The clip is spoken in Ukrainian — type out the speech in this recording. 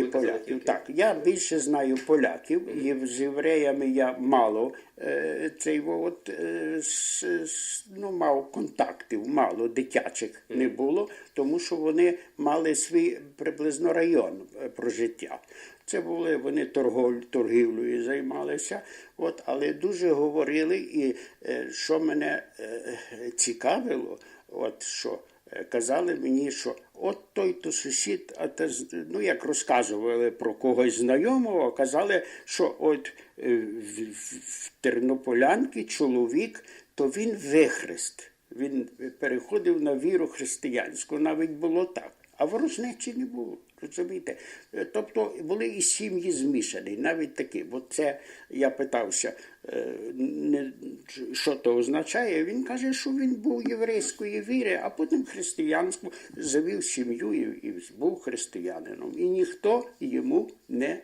і поляків. Так, я більше знаю поляків, і з євреями я мало е, цей от, е, с- с- ну, мав контактів, мало дитячих не було, тому що вони мали свій приблизно район е, прожиття. Це були вони торгов- торгівлею займалися, от, але дуже говорили, і що мене цікавило, от що казали мені, що от той то сусід, а та, ну як розказували про когось знайомого, казали, що от е, в, в Тернополянки чоловік, то він вихрест. Він переходив на віру християнську, навіть було так. А ворожнечі не було. Розумієте? Е, Тобто були і сім'ї змішані, навіть такі. Бо це я питався, е, що то означає. Він каже, що він був єврейської віри, а потім християнську завів сім'ю і, був християнином. І ніхто йому не